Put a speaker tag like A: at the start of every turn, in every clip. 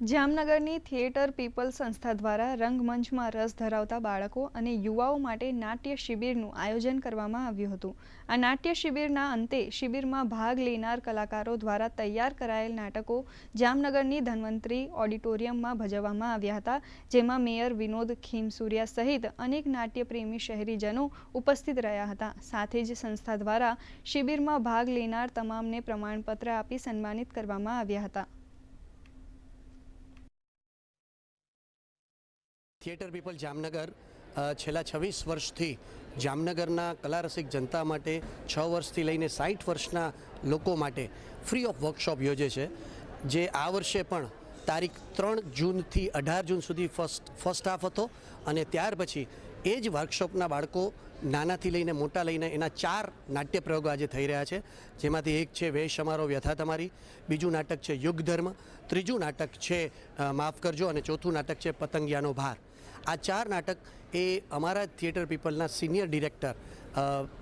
A: જામનગરની theatre people સંસ્થા દ્વારા રંગમંચમાં રસ ધરાવતા બાળકો અને યુવાઓ માટે નાટ્ય શિબિરનું આયોજન કરવામાં આવ્યું હતું. આ નાટ્ય શિબિરના અંતે શિબિરમાં ભાગ લેનાર કલાકારો દ્વારા તૈયાર કરાયેલ નાટકો જામનગરની ધન્વંતરી ઓડિટોરિયમમાં ભજવવામાં આવ્યા હતા, જેમાં મેયર વિનોદ ખીમસુરિયા સહિત અનેક નાટ્યપ્રેમી શહેરીજનો ઉપસ્થિત રહ્યા હતા. સાથે જ સંસ્થા દ્વારા શિબિરમાં ભાગ લેનાર તમામને પ્રમાણપત્ર આપી સન્માનિત કરવામાં આવ્યા હતા.
B: થિયેટર પીપલ જામનગર છેલ્લા છવ્વીસ વર્ષથી જામનગરના કલારસિક જનતા માટે, છ વર્ષથી લઈને સાઠ વર્ષના લોકો માટે ફ્રી ઓફ વર્કશોપ યોજે છે, જે આ વર્ષે પણ તારીખ ત્રણ જૂનથી અઢાર જૂન સુધી ફર્સ્ટ ફર્સ્ટ હાફ હતો અને ત્યાર પછી એ જ વર્કશોપના બાળકો નાનાથી લઈને મોટા લઈને એના ચાર નાટ્ય પ્રયોગો આજે થઈ રહ્યા છે. જેમાંથી એક છે વેશ અમારો વ્યથા તમારી, બીજું નાટક છે યુગ ધર્મ ત્રીજું નાટક છે માફ કરજો અને ચોથું નાટક છે પતંગિયાનો ભાર. આ ચાર નાટક એ અમારા થિયેટર પીપલના સિનિયર ડિરેક્ટર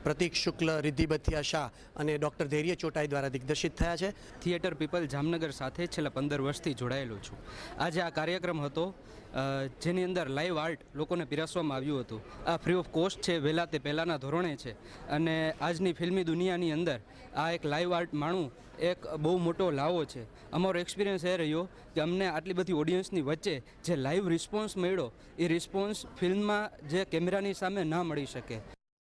B: પ્રતિક શુક્લ રિદ્ધિબથિયા શાહ અને ડૉક્ટર ધૈર્ય ચોટાઈ દ્વારા દિગ્દર્શિત થયા છે.
C: થિયેટર પીપલ જામનગર સાથે છેલ્લા પંદર વર્ષથી જોડાયેલું છું. આજે આ કાર્યક્રમ હતો જેની અંદર લાઈવ આર્ટ લોકોને પીરસવામાં આવ્યું હતું. આ ફ્રી ઓફ કોસ્ટ છે, વહેલા તે પહેલાંના ધોરણે છે. અને આજની ફિલ્મી દુનિયાની અંદર આ એક લાઈવ આર્ટ માણવું એક બહુ મોટો લાવો છે. અમારો એક્સપિરિયન્સ એ રહ્યો કે અમને આટલી બધી ઓડિયન્સની વચ્ચે જે લાઈવ રિસ્પોન્સ મળ્યો, એ રિસ્પોન્સ જે કેમેરાની સામે ના મળી શકે.